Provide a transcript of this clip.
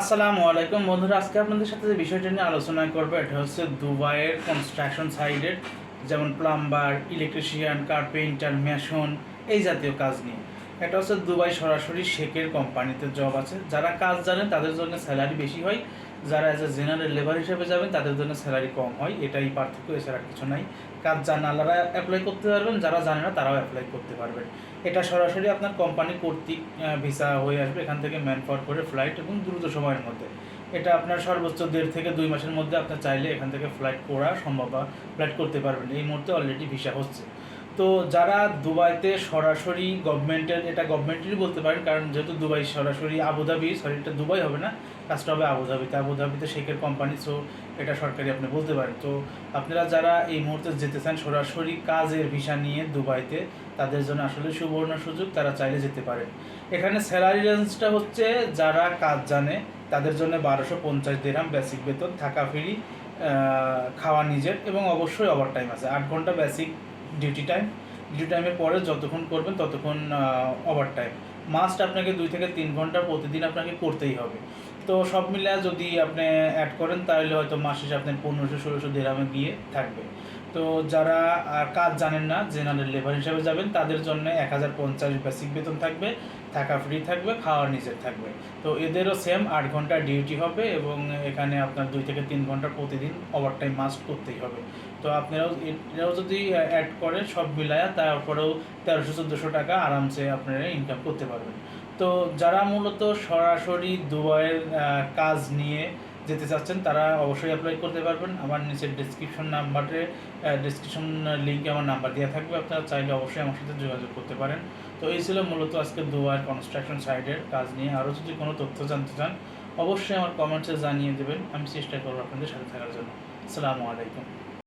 আসসালামু আলাইকুম বন্ধুরা, আজকে আপনাদের সাথে যে বিষয়টা নিয়ে আলোচনা করব, এটা হচ্ছে দুবাইয়ের কনস্ট্রাকশন সাইডের যেমন প্লাম্বার ইলেকট্রিশিয়ান কার্পেন্টার মেশন এই জাতীয় কাজ নিয়ে। এটা হচ্ছে দুবাই সরাসরি শেখের কোম্পানিতে জব আছে। যারা কাজ জানেন, তাদের জন্য স্যালারি বেশি হয়। যারা অ্যাজ এ জেনারেল লেবার হিসেবে যাবেন, তাদের জন্য স্যালারি কম হয়, এটাই পার্থক্য, এছাড়া কিছু নাই। কাজ জানালারা অ্যাপ্লাই করতে পারবেন, যারা জানে না, তারাও অ্যাপ্লাই করতে পারবেন। এটা সরাসরি আপনার কোম্পানি কর্তৃক ভিসা হয়ে আসবে, এখান থেকে ম্যান পাওয়ার করে ফ্লাইট এবং দ্রুত সময়ের মধ্যে। এটা আপনার সর্বোচ্চ দেড় থেকে দুই মাসের মধ্যে আপনার চাইলে এখান থেকে ফ্লাইট করা সম্ভব বা ফ্লাইট করতে পারবেন। এই মুহূর্তে অলরেডি ভিসা হচ্ছে। তো যারা দুবাইতে সরাসরি গভর্নমেন্টের, এটা গভর্নমেন্টেরই বলতে পারেন, কারণ যেহেতু দুবাই সরাসরি আবুধাবি সরি এটা দুবাই হবে না কাজটা হবে আবুধাবিতে আবুধাবিতে শেখের কোম্পানি সো এটা সরকারি আপনি বলতে পারেন। তো আপনারা যারা এই মুহূর্তে যেতে চান, সরাসরি কাজের ভিসা নিয়ে দুবাইতে, তাদের জন্য আসলে সুবর্ণ সুযোগ, তারা চাইলে যেতে পারেন। এখানে স্যালারি রেঞ্জটা হচ্ছে, যারা কাজ জানে, তাদের জন্য বারোশো পঞ্চাশ দিরাম বেসিক বেতন, থাকা ফ্রি খাওয়া নিজের, এবং অবশ্যই ওভার টাইম আছে। আট ঘণ্টা বেসিক ডিউটি টাইম ডিউটি টাইমের পরে যতক্ষণ করবেন ততক্ষণ ওভার টাইম মাস্ট আপনাকে দুই থেকে তিন ঘণ্টা প্রতিদিন আপনাকে করতেই হবে। তো সব মিলে যদি আপনি অ্যাড করেন, তাহলে হয়তো মাস শেষে আপনার পনেরোশো, ষোলোশো দেড়ামে গিয়ে থাকবে। তো যারা কাজ জানেন না জেনারেল লেবার হিসাবে যাবেন, তাদের জন্য এক হাজার পঞ্চাশ বেসিক বেতন থাকবে, থাকা ফ্রি থাকবে, খাওয়া নিজের থাকবে। তো এদেরও সেম আট ঘণ্টা ডিউটি হবে এবং এখানে আপনার দুই থেকে তিন ঘণ্টা প্রতিদিন ওভার টাইম মাস্ট করতেই হবে। তো আপনারাও এটাও যদি অ্যাড করেন, সব মিলায়া তারপরেও তেরোশো, চোদ্দোশো টাকা আরামসে আপনারা ইনকাম করতে পারবেন। তো যারা মূলত সরাসরি দুবাইয়ের কাজ নিয়ে যেতে চাচ্ছেন, তারা অবশ্যই অ্যাপ্লাই করতে পারবেন। আমার নিচের ডিসক্রিপশন নাম্বারে ডিসক্রিপশন লিঙ্কে আমার নাম্বার দেওয়া থাকবে। আপনারা চাইলে অবশ্যই আমার সাথে যোগাযোগ করতে পারেন। তো এই ছিল মূলত আজকে দুবাইয়ের কনস্ট্রাকশন সাইডের কাজ নিয়ে। আরও যদি কোনো তথ্য জানতে চান, অবশ্যই আমার কমেন্টসে জানিয়ে দেবেন। আমি চেষ্টা করব আপনাদের সাথে থাকার জন্য। আসসালামু আলাইকুম।